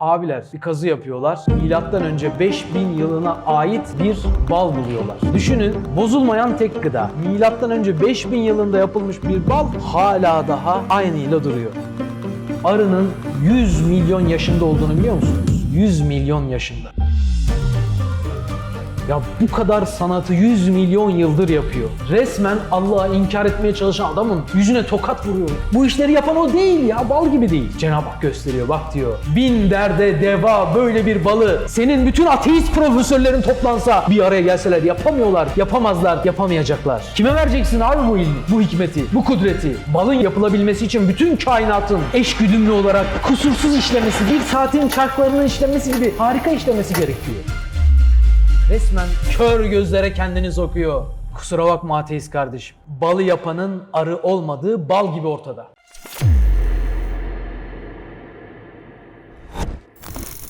Abiler bir kazı yapıyorlar. Milattan önce 5000 yılına ait bir bal buluyorlar. Düşünün bozulmayan tek gıda. Milattan önce 5000 yılında yapılmış bir bal hala daha aynıyla duruyor. Arının 100 milyon yaşında olduğunu biliyor musunuz? 100 milyon yaşında. Ya bu kadar sanatı 100 milyon yıldır yapıyor. Resmen Allah'a inkar etmeye çalışan adamın yüzüne tokat vuruyor. Bu işleri yapan o değil ya, bal gibi değil. Cenab-ı Hak gösteriyor, bak diyor. Bin derde deva böyle bir balı senin bütün ateist profesörlerin toplansa bir araya gelseler yapamıyorlar, yapamazlar, yapamayacaklar. Kime vereceksin abi bu ilmi, bu hikmeti, bu kudreti? Balın yapılabilmesi için bütün kainatın eşgüdümlü olarak kusursuz işlemesi, bir saatin çarklarının işlemesi gibi harika işlemesi gerekiyor. Resmen kör gözlere kendini sokuyor. Kusura bakma ateist kardeşim. Balı yapanın arı olmadığı bal gibi ortada.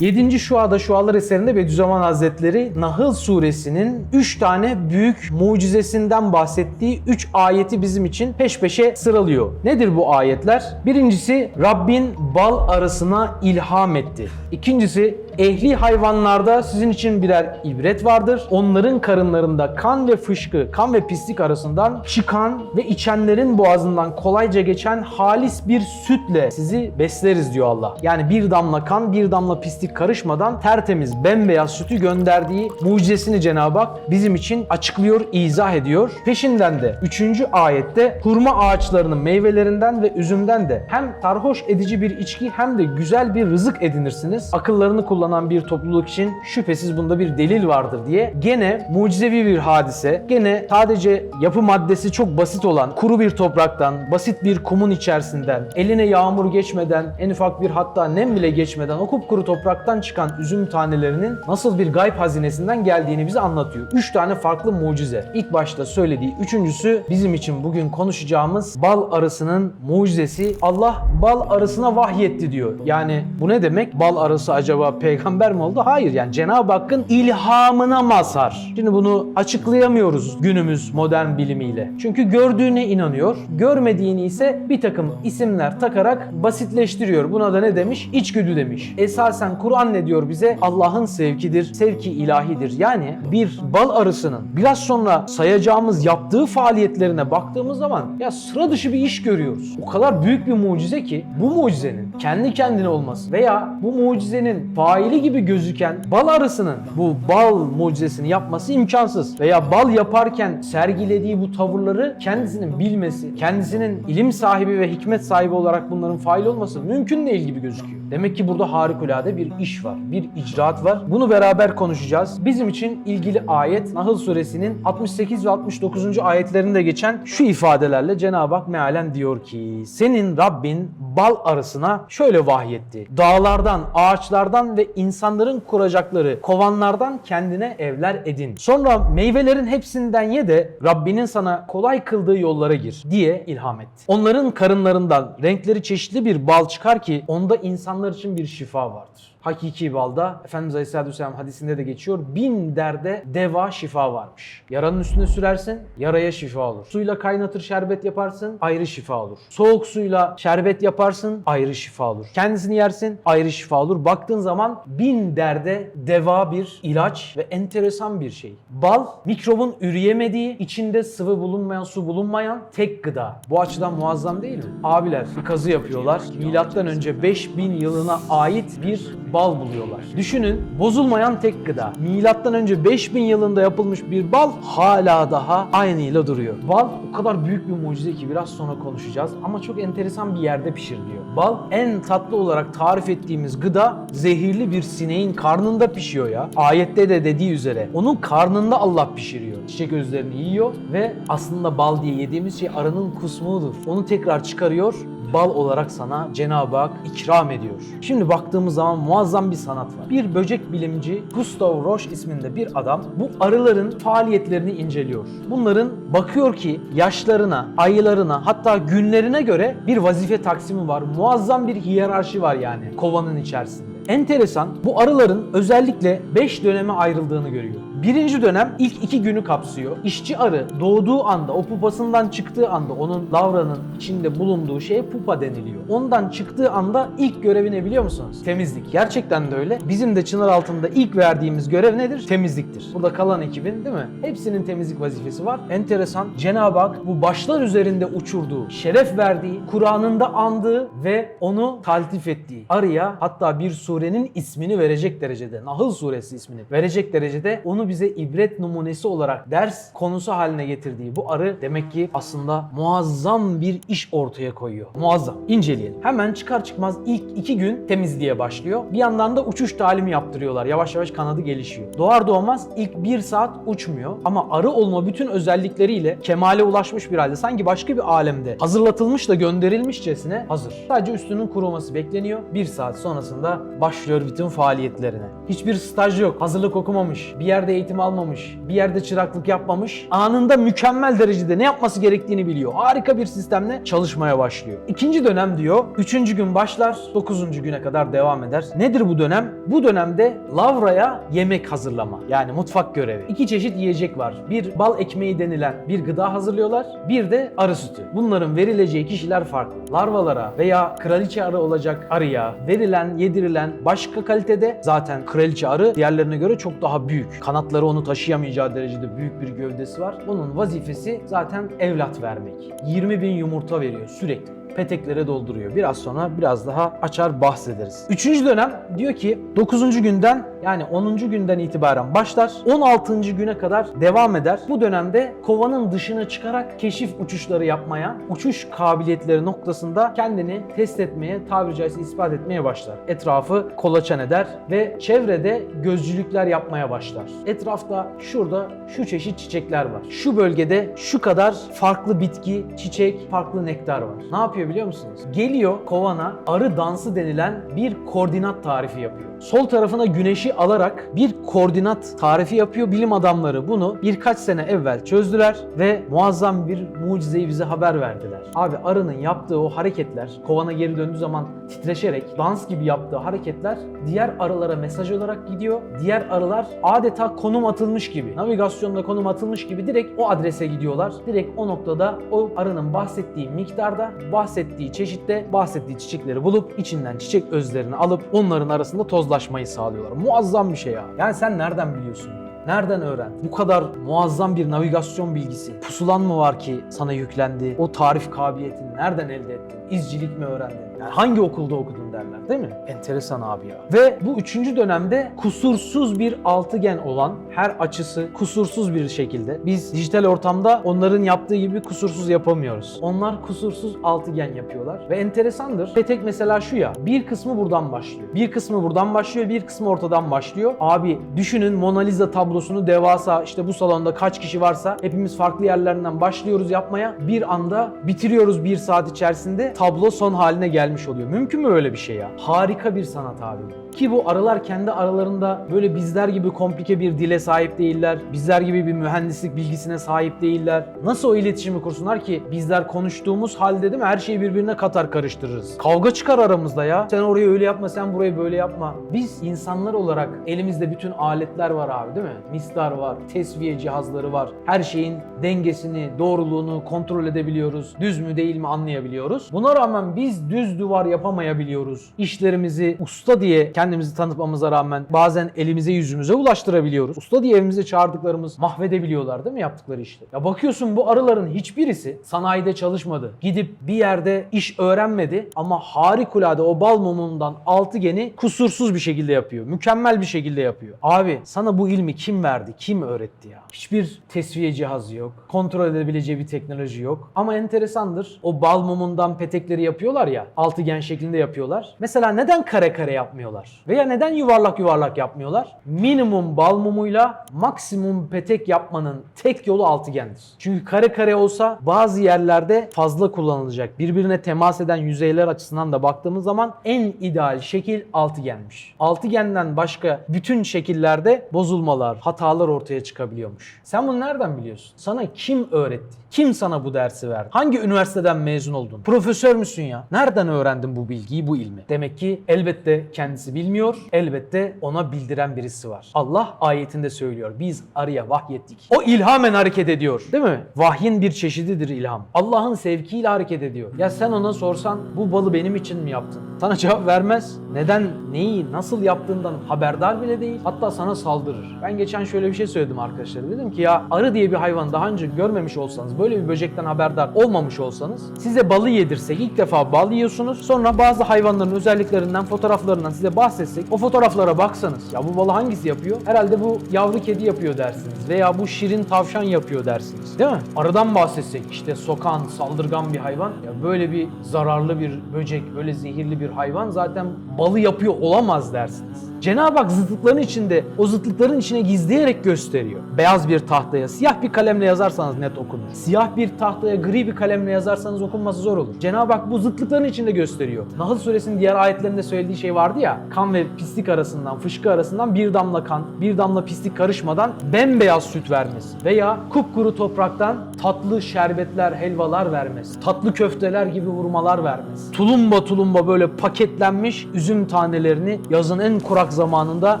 7. Şua'da Şualar eserinde Bediüzzaman Hazretleri Nahl suresinin 3 tane büyük mucizesinden bahsettiği 3 ayeti bizim için peş peşe sıralıyor. Nedir bu ayetler? Birincisi Rabbin bal arasına ilham etti. İkincisi ehli hayvanlarda sizin için birer ibret vardır. Onların karınlarında kan ve fışkı, kan ve pislik arasından çıkan ve içenlerin boğazından kolayca geçen halis bir sütle sizi besleriz diyor Allah. Yani bir damla kan, bir damla pislik karışmadan tertemiz, bembeyaz sütü gönderdiği mucizesini Cenab-ı Hak bizim için açıklıyor, izah ediyor. Peşinden de 3. ayette hurma ağaçlarının meyvelerinden ve üzümden de hem sarhoş edici bir içki hem de güzel bir rızık edinirsiniz. Akıllarını kullanan bir topluluk için şüphesiz bunda bir delil vardır diye gene mucizevi bir hadise, gene sadece yapı maddesi çok basit olan kuru bir topraktan, basit bir kumun içerisinden, eline yağmur geçmeden, en ufak bir hatta nem bile geçmeden o kupkuru topraktan çıkan üzüm tanelerinin nasıl bir gayb hazinesinden geldiğini bize anlatıyor. Üç tane farklı mucize. İlk başta söylediği üçüncüsü bizim için bugün konuşacağımız bal arısının mucizesi. Allah bal arısına vahyetti diyor. Yani bu ne demek? Bal arısı acaba peygamber mi oldu? Hayır yani Cenab-ı Hakk'ın ilhamına mazhar. Şimdi bunu açıklayamıyoruz günümüz modern bilimiyle. Çünkü gördüğüne inanıyor, görmediğini ise bir takım isimler takarak basitleştiriyor. Buna da ne demiş? İçgüdü demiş. Esasen Kur'an ne diyor bize? Allah'ın sevkidir, sevki ilahidir. Yani bir bal arısının biraz sonra sayacağımız yaptığı faaliyetlerine baktığımız zaman ya sıra dışı bir iş görüyoruz. O kadar büyük bir mucize ki bu mucizenin kendi kendine olması veya bu mucizenin faili gibi gözüken bal arısının bu bal mucizesini yapması imkansız. Veya bal yaparken sergilediği bu tavırları kendisinin bilmesi, kendisinin ilim sahibi ve hikmet sahibi olarak bunların fail olması mümkün değil gibi gözüküyor. Demek ki burada harikulade bir iş var, bir icraat var. Bunu beraber konuşacağız. Bizim için ilgili ayet Nahl suresinin 68 ve 69. ayetlerinde geçen şu ifadelerle Cenab-ı Hak mealen diyor ki senin Rabbin bal arasına şöyle vahyetti. Dağlardan, ağaçlardan ve insanların kuracakları kovanlardan kendine evler edin. Sonra meyvelerin hepsinden ye de Rabbinin sana kolay kıldığı yollara gir diye ilham etti. Onların karınlarından renkleri çeşitli bir bal çıkar ki onda insanlar için bir şifa vardır. Hakiki balda Efendimiz Aleyhisselatü Vesselam hadisinde de geçiyor. Bin derde deva şifa varmış. Yaranın üstüne sürersin, yaraya şifa olur. Suyla kaynatır şerbet yaparsın, ayrı şifa olur. Soğuk suyla şerbet yaparsın, ayrı şifa olur. Kendisini yersin, ayrı şifa olur. Baktığın zaman bin derde deva bir ilaç ve enteresan bir şey. Bal, mikrobun üreyemediği, içinde sıvı bulunmayan, su bulunmayan tek gıda. Bu açıdan muazzam değil mi? Abiler bir kazı yapıyorlar. Milattan önce 5000 yılına ait bir bal buluyorlar. Düşünün bozulmayan tek gıda. Milattan önce 5000 yılında yapılmış bir bal hala daha aynıyla duruyor. Bal o kadar büyük bir mucize ki biraz sonra konuşacağız ama çok enteresan bir yerde pişiriliyor. Bal en tatlı olarak tarif ettiğimiz gıda zehirli bir sineğin karnında pişiyor ya. Ayette de dediği üzere onun karnında Allah pişiriyor. Çiçek özlerini yiyor ve aslında bal diye yediğimiz şey arının kusmuğudur. Onu tekrar çıkarıyor bal olarak sana Cenab-ı Hak ikram ediyor. Şimdi baktığımız zaman muazzam bir sanat var. Bir böcek bilimci Gustav Roche isminde bir adam bu arıların faaliyetlerini inceliyor. Bunların bakıyor ki yaşlarına, aylarına hatta günlerine göre bir vazife taksimi var. Muazzam bir hiyerarşi var yani kovanın içerisinde. Enteresan bu arıların özellikle 5 döneme ayrıldığını görüyor. Birinci dönem ilk iki günü kapsıyor. İşçi arı doğduğu anda, o pupasından çıktığı anda onun lavranın içinde bulunduğu şeye pupa deniliyor. Ondan çıktığı anda ilk görevi ne biliyor musunuz? Temizlik. Gerçekten de öyle. Bizim de çınar altında ilk verdiğimiz görev nedir? Temizliktir. Burada kalan ekibin değil mi? Hepsinin temizlik vazifesi var. Enteresan. Cenab-ı Hak bu başlar üzerinde uçurduğu, şeref verdiği, Kur'an'ında andığı ve onu taltif ettiği arıya hatta bir surenin ismini verecek derecede, Nahl suresi ismini verecek derecede onu bize ibret numunesi olarak ders konusu haline getirdiği bu arı demek ki aslında muazzam bir iş ortaya koyuyor. Muazzam. İnceleyelim. Hemen çıkar çıkmaz ilk iki gün temizliğe başlıyor. Bir yandan da uçuş talimi yaptırıyorlar. Yavaş yavaş kanadı gelişiyor. Doğar doğmaz ilk bir saat uçmuyor ama arı olma bütün özellikleriyle kemale ulaşmış bir halde sanki başka bir alemde hazırlatılmış da gönderilmişçesine hazır. Sadece üstünün kuruması bekleniyor. Bir saat sonrasında başlıyor bütün faaliyetlerine. Hiçbir staj yok. Hazırlık okumamış. Bir yerde eğitim almamış. Bir yerde çıraklık yapmamış. Anında mükemmel derecede ne yapması gerektiğini biliyor. Harika bir sistemle çalışmaya başlıyor. İkinci dönem diyor. Üçüncü gün başlar. Dokuzuncu güne kadar devam eder. Nedir bu dönem? Bu dönemde lavraya yemek hazırlama. Yani mutfak görevi. İki çeşit yiyecek var. Bir bal ekmeği denilen bir gıda hazırlıyorlar. Bir de arı sütü. Bunların verileceği kişiler farklı. Larvalara veya kraliçe arı olacak arıya verilen, yedirilen başka kalitede zaten kraliçe arı diğerlerine göre çok daha büyük. Kanatları onu taşıyamayacağı derecede büyük bir gövdesi var. Onun vazifesi zaten evlat vermek. 20 bin yumurta veriyor sürekli peteklere dolduruyor. Biraz sonra biraz daha açar bahsederiz. Üçüncü dönem diyor ki 9. günden yani 10. günden itibaren başlar. 16. güne kadar devam eder. Bu dönemde kovanın dışına çıkarak keşif uçuşları yapmaya, uçuş kabiliyetleri noktasında kendini test etmeye, tabiri caizse ispat etmeye başlar. Etrafı kolaçan eder ve çevrede gözcülükler yapmaya başlar. Etrafta şurada şu çeşit çiçekler var. Şu bölgede şu kadar farklı bitki, çiçek, farklı nektar var. Ne yapıyor biliyor musunuz? Geliyor kovana arı dansı denilen bir koordinat tarifi yapıyor. Sol tarafına güneşi alarak bir koordinat tarifi yapıyor. Bilim adamları bunu birkaç sene evvel çözdüler ve muazzam bir mucizeyi bize haber verdiler. Abi arının yaptığı o hareketler, kovana geri döndüğü zaman titreşerek dans gibi yaptığı hareketler diğer arılara mesaj olarak gidiyor. Diğer arılar adeta konum atılmış gibi, navigasyonda konum atılmış gibi direkt o adrese gidiyorlar. Direkt o noktada o arının bahsettiği miktarda, bahsettiği çeşitte, bahsettiği çiçekleri bulup içinden çiçek özlerini alıp onların arasında tozlaşmayı sağlıyorlar. Muazzam bir şey ya. Yani sen nereden biliyorsun? Nereden öğrendin? Bu kadar muazzam bir navigasyon bilgisi. Pusulan mı var ki sana yüklendi? O tarif kabiliyetini nereden elde ettin? İzcilik mi öğrendin? Yani hangi okulda okudun derler değil mi? Enteresan abi ya. Ve bu üçüncü dönemde kusursuz bir altıgen olan her açısı kusursuz bir şekilde biz dijital ortamda onların yaptığı gibi kusursuz yapamıyoruz. Onlar kusursuz altıgen yapıyorlar ve enteresandır. Petek mesela şu ya bir kısmı buradan başlıyor. Bir kısmı buradan başlıyor, bir kısmı ortadan başlıyor. Abi düşünün Mona Lisa tablosunu devasa işte bu salonda kaç kişi varsa hepimiz farklı yerlerinden başlıyoruz yapmaya. Bir anda bitiriyoruz bir saat içerisinde tablo son haline gelmiş oluyor. Mümkün mü öyle bir şey ya? Harika bir sanat abi. Ki bu arılar kendi aralarında böyle bizler gibi komplike bir dile sahip değiller. Bizler gibi bir mühendislik bilgisine sahip değiller. Nasıl o iletişimi kursunlar ki bizler konuştuğumuz halde değil mi her şeyi birbirine katar karıştırırız. Kavga çıkar aramızda ya. Sen orayı öyle yapma, sen burayı böyle yapma. Biz insanlar olarak elimizde bütün aletler var abi değil mi? Misler var, tesviye cihazları var. Her şeyin dengesini, doğruluğunu kontrol edebiliyoruz. Düz mü değil mi anlayabiliyoruz. Buna rağmen biz düz duvar yapamayabiliyoruz. İşlerimizi usta diye kendimizi tanıtmamıza rağmen bazen elimize yüzümüze ulaştırabiliyoruz. Usta diye evimize çağırdıklarımız mahvedebiliyorlar değil mi yaptıkları işte? Ya bakıyorsun bu arıların hiçbirisi sanayide çalışmadı. Gidip bir yerde iş öğrenmedi ama harikulade o bal mumundan altıgeni kusursuz bir şekilde yapıyor. Mükemmel bir şekilde yapıyor. Abi sana bu ilmi kim verdi? Kim öğretti ya? Hiçbir tesviye cihazı yok. Kontrol edebileceği bir teknoloji yok. Ama enteresandır. O bal mumundan petekleri yapıyorlar ya. Altıgen şeklinde yapıyorlar. Mesela neden kare kare yapmıyorlar? Veya neden yuvarlak yuvarlak yapmıyorlar? Minimum bal mumuyla maksimum petek yapmanın tek yolu altıgendir. Çünkü kare kare olsa bazı yerlerde fazla kullanılacak. Birbirine temas eden yüzeyler açısından da baktığımız zaman en ideal şekil altıgenmiş. Altıgenden başka bütün şekillerde bozulmalar, hatalar ortaya çıkabiliyormuş. Sen bunu nereden biliyorsun? Sana kim öğretti? Kim sana bu dersi verdi? Hangi üniversiteden mezun oldun? Profesör müsün ya? Nereden öğrendim bu bilgiyi, bu ilmi? Demek ki elbette kendisi bilmiyor, elbette ona bildiren birisi var. Allah ayetinde söylüyor. Biz arıya vahyettik. O ilhamen hareket ediyor. Değil mi? Vahyin bir çeşididir ilham. Allah'ın sevkiyle hareket ediyor. Ya sen ona sorsan bu balı benim için mi yaptın? Sana cevap vermez. Neden, neyi, nasıl yaptığından haberdar bile değil. Hatta sana saldırır. Ben geçen şöyle bir şey söyledim arkadaşlar. Dedim ki ya arı diye bir hayvan daha önce görmemiş olsanız, böyle bir böcekten haberdar olmamış olsanız size balı yedirsek ilk defa bal yiyorsunuz. Sonra bazı hayvanların özelliklerinden, fotoğraflarından size bahsetsek o fotoğraflara baksanız ya bu balı hangisi yapıyor? Herhalde bu yavru kedi yapıyor dersiniz veya bu şirin tavşan yapıyor dersiniz. Değil mi? Arıdan bahsetsek işte sokan, saldırgan bir hayvan. Ya böyle bir zararlı bir böcek, böyle zehirli bir hayvan zaten balı yapıyor olamaz dersiniz. Cenab-ı Hak zıtlıkların içinde, o zıtlıkların içine gizleyerek gösteriyor. Beyaz bir tahtaya siyah bir kalemle yazarsanız net okunur. Siyah bir tahtaya gri bir kalemle yazarsanız okunması zor olur. Cenab-ı Hak bu zıtlıkların içinde gösteriyor. Nahl suresinin diğer ayetlerinde söylediği şey vardı ya, kan ve pislik arasından, fışkı arasından bir damla kan, bir damla pislik karışmadan bembeyaz süt vermesi veya kupkuru topraktan tatlı şerbetler, helvalar vermesi, tatlı köfteler gibi hurmalar vermesi, tulumba tulumba böyle paketlenmiş üzüm tanelerini yazın en kurak zamanında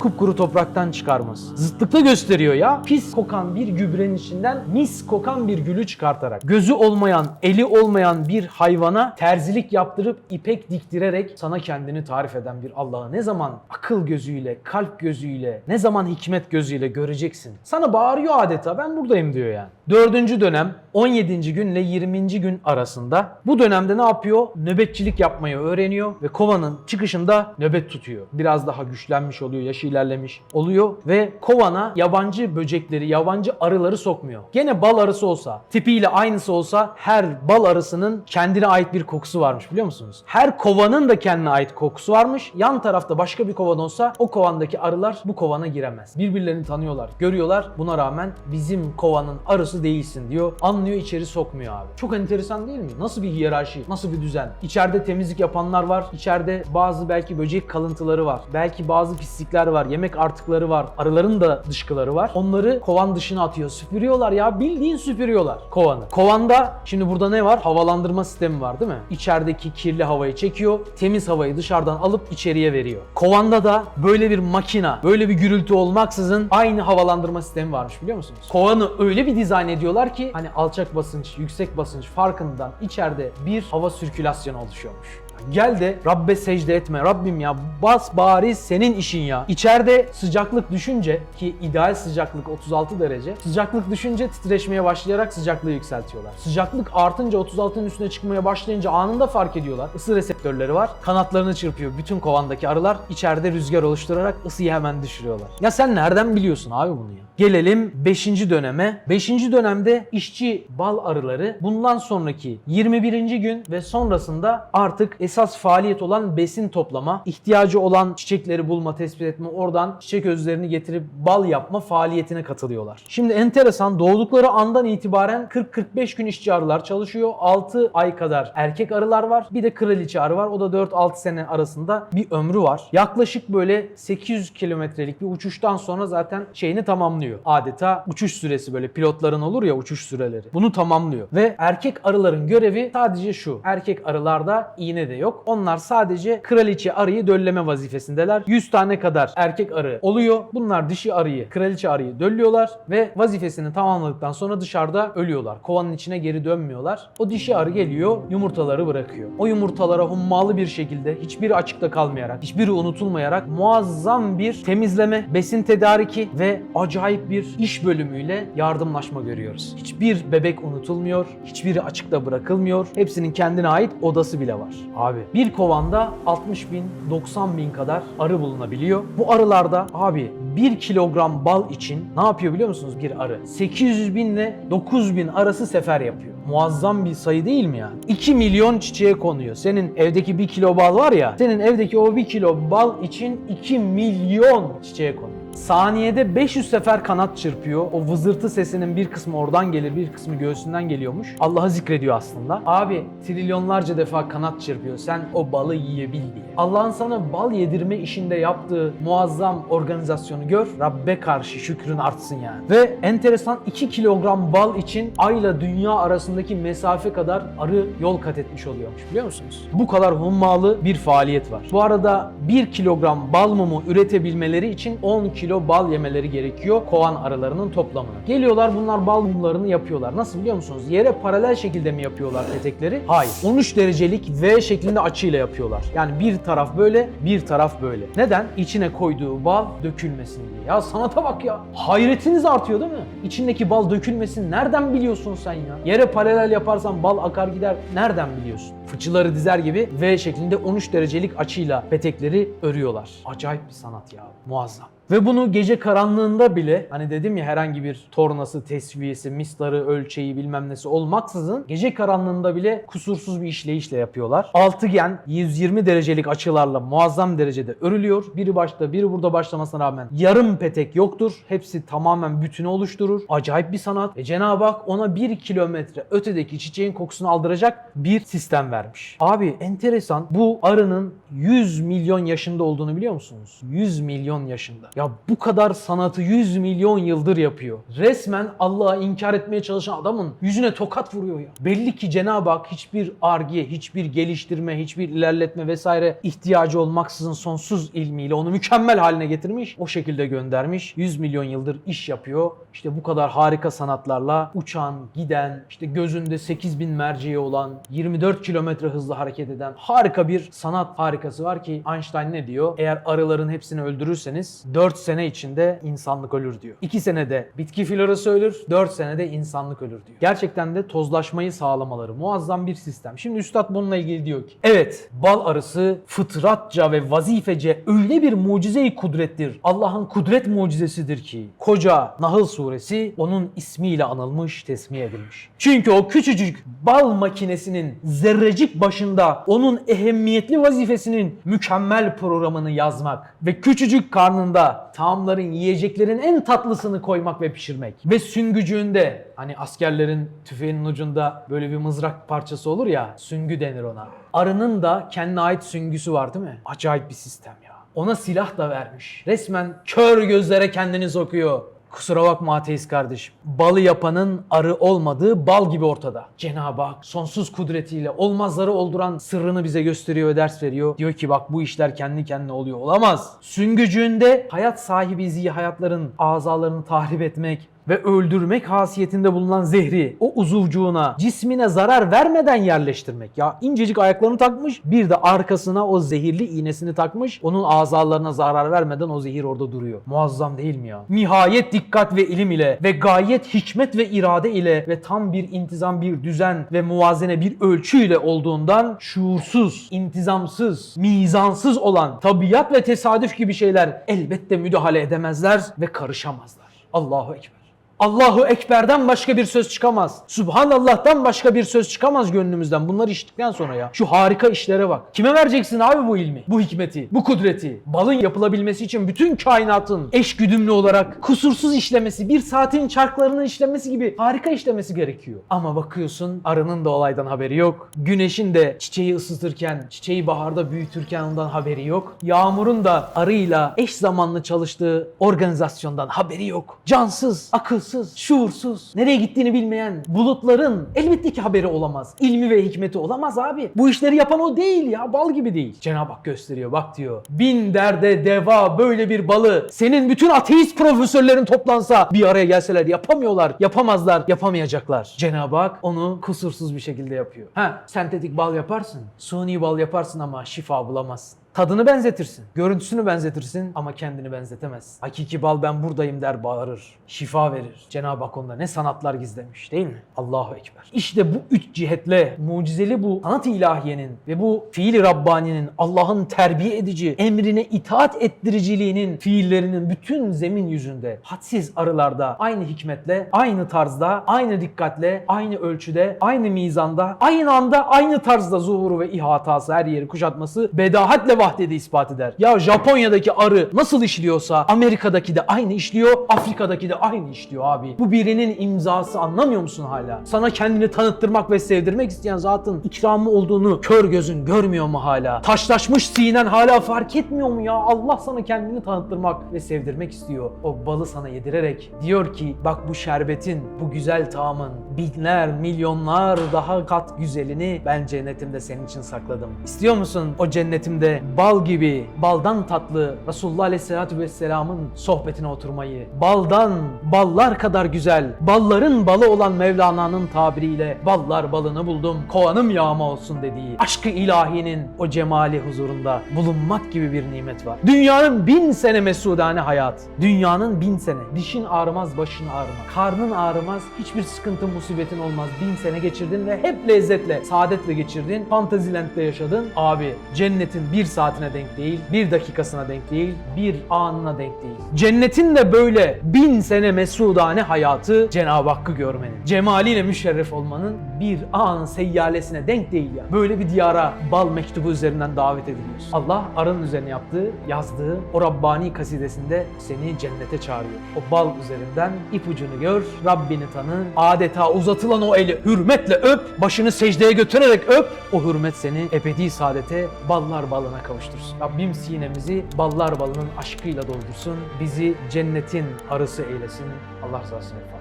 kupkuru topraktan çıkarması. Zıtlıkta gösteriyor ya. Pis kokan bir gübrenin içinden mis kokan bir gülü çıkartarak. Gözü olmayan, eli olmayan bir hayvana terzilik yaptırıp ipek diktirerek sana kendini tarif eden bir Allah'ı ne zaman akıl gözüyle, kalp gözüyle, ne zaman hikmet gözüyle göreceksin. Sana bağırıyor adeta ben buradayım diyor yani. Dördüncü dönem 17. günle 20. gün arasında bu dönemde ne yapıyor? Nöbetçilik yapmayı öğreniyor ve kovanın çıkışında nöbet tutuyor. Biraz daha güçlenmiş oluyor, yaşı ilerlemiş oluyor ve kovana yabancı böcekleri, yabancı arıları sokmuyor. Gene bal arısı olsa, tipiyle aynısı olsa her bal arısının kendine ait bir kokusu varmış biliyor musunuz? Her kovanın da kendine ait kokusu varmış. Yan tarafta başka bir kovan olsa o kovandaki arılar bu kovana giremez. Birbirlerini tanıyorlar, görüyorlar. Buna rağmen bizim kovanın arısı değilsin diyor. Anlıyor içeri sokmuyor abi. Çok enteresan değil mi? Nasıl bir hiyerarşi, nasıl bir düzen? İçeride temizlik yapanlar var. İçeride bazı belki böcek kalıntıları var. Belki bazı pislikler var. Yemek artıkları var. Arıların da dışkıları var. Onları kovan dışına atıyor. Süpürüyorlar ya. Bildiğin süpürüyorlar kovanı. Kovanda şimdi burada ne var? Havalandırma sistemi var değil mi? İçerideki kirli havayı çekiyor. Temiz havayı dışarıdan alıp içeriye veriyor. Kovanda da böyle bir makina, böyle bir gürültü olmaksızın aynı havalandırma sistemi varmış biliyor musunuz? Kovanı öyle bir dizayn ediyorlar ki hani alçak basınç, yüksek basınç farkından içeride bir hava sirkülasyonu oluşuyormuş. Gel de Rabbe secde etme. Rabbim ya bas bariz senin işin ya. İçeride sıcaklık düşünce ki ideal sıcaklık 36 derece. Sıcaklık düşünce titreşmeye başlayarak sıcaklığı yükseltiyorlar. Sıcaklık artınca 36'nın üstüne çıkmaya başlayınca anında fark ediyorlar. Isı reseptörleri var. Kanatlarını çırpıyor bütün kovandaki arılar. içeride rüzgar oluşturarak ısıyı hemen düşürüyorlar. Ya sen nereden biliyorsun abi bunu ya? Gelelim 5. döneme. 5. dönemde işçi bal arıları bundan sonraki 21. gün ve sonrasında artık esas faaliyet olan besin toplama, ihtiyacı olan çiçekleri bulma, tespit etme, oradan çiçek özlerini getirip bal yapma faaliyetine katılıyorlar. Şimdi enteresan doğdukları andan itibaren 40-45 gün işçi arılar çalışıyor. 6 ay kadar erkek arılar var. Bir de kraliçe arı var. O da 4-6 sene arasında bir ömrü var. Yaklaşık böyle 800 kilometrelik bir uçuştan sonra zaten şeyini tamamlıyor. Adeta uçuş süresi böyle pilotların olur ya uçuş süreleri. Bunu tamamlıyor. Ve erkek arıların görevi sadece şu. Erkek arılarda iğne de yok. Onlar sadece kraliçe arıyı dölleme vazifesindeler. 100 tane kadar erkek arı oluyor. Bunlar dişi arıyı, kraliçe arıyı döllüyorlar ve vazifesini tamamladıktan sonra dışarıda ölüyorlar. Kovanın içine geri dönmüyorlar. O dişi arı geliyor, yumurtaları bırakıyor. O yumurtalara hummalı bir şekilde hiçbiri açıkta kalmayarak, hiçbiri unutulmayarak muazzam bir temizleme, besin tedariki ve acayip bir iş bölümüyle yardımlaşma görüyoruz. Hiçbir bebek unutulmuyor, hiçbiri açıkta bırakılmıyor. Hepsinin kendine ait odası bile var. Abi bir kovanda 60 bin, 90 bin kadar arı bulunabiliyor. Bu arılarda abi 1 kilogram bal için ne yapıyor biliyor musunuz bir arı? 800 bin ile 9 bin arası sefer yapıyor. Muazzam bir sayı değil mi yani? 2 milyon çiçeğe konuyor. Senin evdeki 1 kilo bal var ya, senin evdeki o 1 kilo bal için 2 milyon çiçeğe konuyor. Saniyede 500 sefer kanat çırpıyor. O vızırtı sesinin bir kısmı oradan gelir, bir kısmı göğsünden geliyormuş. Allah'ı zikrediyor aslında. Abi trilyonlarca defa kanat çırpıyor. Sen o balı yiyebil diye. Allah'ın sana bal yedirme işinde yaptığı muazzam organizasyonu gör. Rabbe karşı şükrün artsın yani. Ve enteresan 2 kilogram bal için ayla dünya arasındaki mesafe kadar arı yol kat etmiş oluyormuş biliyor musunuz? Bu kadar hummalı bir faaliyet var. Bu arada 1 kilogram bal mumu üretebilmeleri için 10 kilo bal yemeleri gerekiyor kovan arılarının toplamını. Geliyorlar bunlar bal mumlarını yapıyorlar. Nasıl biliyor musunuz? Yere paralel şekilde mi yapıyorlar petekleri? Hayır. 13 derecelik V şeklinde açıyla yapıyorlar. Yani bir taraf böyle, bir taraf böyle. Neden? İçine koyduğu bal dökülmesin diye. Ya sanata bak ya. Hayretiniz artıyor değil mi? İçindeki bal dökülmesin. Nereden biliyorsun sen ya? Yere paralel yaparsan bal akar gider. Nereden biliyorsun? Fıçıları dizer gibi V şeklinde 13 derecelik açıyla petekleri örüyorlar. Acayip bir sanat ya. Muazzam. Ve bunu gece karanlığında bile hani dedim ya herhangi bir tornası, tesviyesi, mistarı, ölçeği bilmem nesi olmaksızın gece karanlığında bile kusursuz bir işleyişle yapıyorlar. Altıgen 120 derecelik açılarla muazzam derecede örülüyor. Biri başta biri burada başlamasına rağmen yarım petek yoktur. Hepsi tamamen bütünü oluşturur. Acayip bir sanat. E Cenab-ı Hak ona bir kilometre ötedeki çiçeğin kokusunu aldıracak bir sistem vermiş. Abi enteresan bu arının 100 milyon yaşında olduğunu biliyor musunuz? 100 milyon yaşında. Ya bu kadar sanatı 100 milyon yıldır yapıyor. Resmen Allah'a inkar etmeye çalışan adamın yüzüne tokat vuruyor ya. Belli ki Cenab-ı Hak hiçbir arge, hiçbir geliştirme, hiçbir ilerletme vesaire ihtiyacı olmaksızın sonsuz ilmiyle onu mükemmel haline getirmiş. O şekilde göndermiş. 100 milyon yıldır iş yapıyor. İşte bu kadar harika sanatlarla uçan, giden, işte gözünde 8000 merceği olan, 24 kilometre hızla hareket eden harika bir sanat harikası var ki Einstein ne diyor? Eğer arıların hepsini öldürürseniz 4 sene içinde insanlık ölür diyor. 2 senede bitki florası ölür, 4 senede insanlık ölür diyor. Gerçekten de tozlaşmayı sağlamaları muazzam bir sistem. Şimdi Üstad bununla ilgili diyor ki Evet, bal arısı fıtratça ve vazifece öyle bir mucize-i kudrettir. Allah'ın kudret mucizesidir ki koca Nahl suresi onun ismiyle anılmış, tesmiye edilmiş. Çünkü o küçücük bal makinesinin zerrecik başında onun ehemmiyetli vazifesinin mükemmel programını yazmak ve küçücük karnında tamların yiyeceklerin en tatlısını koymak ve pişirmek ve süngücüğünde hani askerlerin tüfeğinin ucunda böyle bir mızrak parçası olur ya süngü denir ona. Arının da kendine ait süngüsü var değil mi? Acayip bir sistem ya. Ona silah da vermiş. Resmen kör gözlere kendini sokuyor. Kusura bakma ateist kardeşim. Balı yapanın arı olmadığı bal gibi ortada. Cenab-ı Hak sonsuz kudretiyle olmazları olduran sırrını bize gösteriyor ve ders veriyor. Diyor ki bak bu işler kendi kendine oluyor. Olamaz. Süngücüğünde hayat sahibi ziyi hayatların azalarını tahrip etmek, ve öldürmek hasiyetinde bulunan zehri o uzuvcuğuna, cismine zarar vermeden yerleştirmek. Ya incecik ayaklarını takmış, bir de arkasına o zehirli iğnesini takmış. Onun azalarına zarar vermeden o zehir orada duruyor. Muazzam değil mi ya? Nihayet dikkat ve ilim ile ve gayet hikmet ve irade ile ve tam bir intizam, bir düzen ve muvazene bir ölçüyle olduğundan şuursuz, intizamsız, mizansız olan tabiat ve tesadüf gibi şeyler elbette müdahale edemezler ve karışamazlar. Allahu Ekber. Allahu Ekber'den başka bir söz çıkamaz. Subhanallah'tan başka bir söz çıkamaz gönlümüzden. Bunları işittikten sonra ya. Şu harika işlere bak. Kime vereceksin abi bu ilmi? Bu hikmeti, bu kudreti. Balın yapılabilmesi için bütün kainatın eş güdümlü olarak kusursuz işlemesi, bir saatin çarklarının işlemesi gibi harika işlemesi gerekiyor. Ama bakıyorsun arının da olaydan haberi yok. Güneşin de çiçeği ısıtırken, çiçeği baharda büyütürken ondan haberi yok. Yağmurun da arıyla eş zamanlı çalıştığı organizasyondan haberi yok. Cansız, akılsız, şuursuz, nereye gittiğini bilmeyen bulutların elbette ki haberi olamaz. İlmi ve hikmeti olamaz abi. Bu işleri yapan o değil ya. Bal gibi değil. Cenab-ı Hak gösteriyor. Bak diyor. Bin derde deva böyle bir balı senin bütün ateist profesörlerin toplansa bir araya gelseler yapamıyorlar. Yapamazlar. Yapamayacaklar. Cenab-ı Hak onu kusursuz bir şekilde yapıyor. Ha sentetik bal yaparsın. Suni bal yaparsın ama şifa bulamazsın. Tadını benzetirsin, görüntüsünü benzetirsin ama kendini benzetemezsin. Hakiki bal ben buradayım der bağırır, şifa verir. Cenab-ı Hak onda ne sanatlar gizlemiş değil mi? Allahu Ekber. İşte bu üç cihetle mucizeli bu sanat ilahiyenin ve bu fiili Rabbani'nin Allah'ın terbiye edici, emrine itaat ettiriciliğinin fiillerinin bütün zemin yüzünde hadsiz arılarda aynı hikmetle, aynı tarzda, aynı dikkatle, aynı ölçüde, aynı mizanda, aynı anda, aynı tarzda zuhuru ve ihatası her yeri kuşatması bedahatle böyle vahdeti ispat eder. Ya Japonya'daki arı nasıl işliyorsa Amerika'daki de aynı işliyor, Afrika'daki de aynı işliyor abi. Bu birinin imzası anlamıyor musun hala? Sana kendini tanıttırmak ve sevdirmek isteyen zatın ikramı olduğunu kör gözün görmüyor mu hala? Taşlaşmış sinen hala fark etmiyor mu ya? Allah sana kendini tanıttırmak ve sevdirmek istiyor. O balı sana yedirerek diyor ki bak bu şerbetin, bu güzel tağımın binler, milyonlar daha kat güzelini ben cennetimde senin için sakladım. İstiyor musun o cennetimde bal gibi, baldan tatlı Resulullah Aleyhisselatü Vesselam'ın sohbetine oturmayı, baldan ballar kadar güzel, balların balı olan Mevlana'nın tabiriyle ballar balını buldum, kovanım yağma olsun dediği aşkı ilahinin o cemali huzurunda bulunmak gibi bir nimet var. Dünyanın bin sene mesudane hayat, dünyanın bin sene, dişin ağrımaz, başın ağrımaz, karnın ağrımaz, hiçbir sıkıntı musibetin olmaz. Bin sene geçirdin ve hep lezzetle, saadetle geçirdin, fantazilentte yaşadın. Abi cennetin bir saatine denk değil, bir dakikasına denk değil, bir anına denk değil. Cennetin de böyle bin sene mesudane hayatı Cenab-ı Hakk'ı görmenin, cemaliyle müşerref olmanın bir an seyyalesine denk değil ya. Böyle bir diyara bal mektubu üzerinden davet ediliyorsun. Allah arının üzerine yaptığı, yazdığı o Rabbani kasidesinde seni cennete çağırıyor. O bal üzerinden ipucunu gör, Rabbini tanı, adeta uzatılan o eli hürmetle öp, başını secdeye götürerek öp. O hürmet seni ebedi saadete, ballar balına kavuştursun. Rabbim sinemizi ballar balının aşkıyla doldursun. Bizi cennetin arısı eylesin. Allah razı olsun.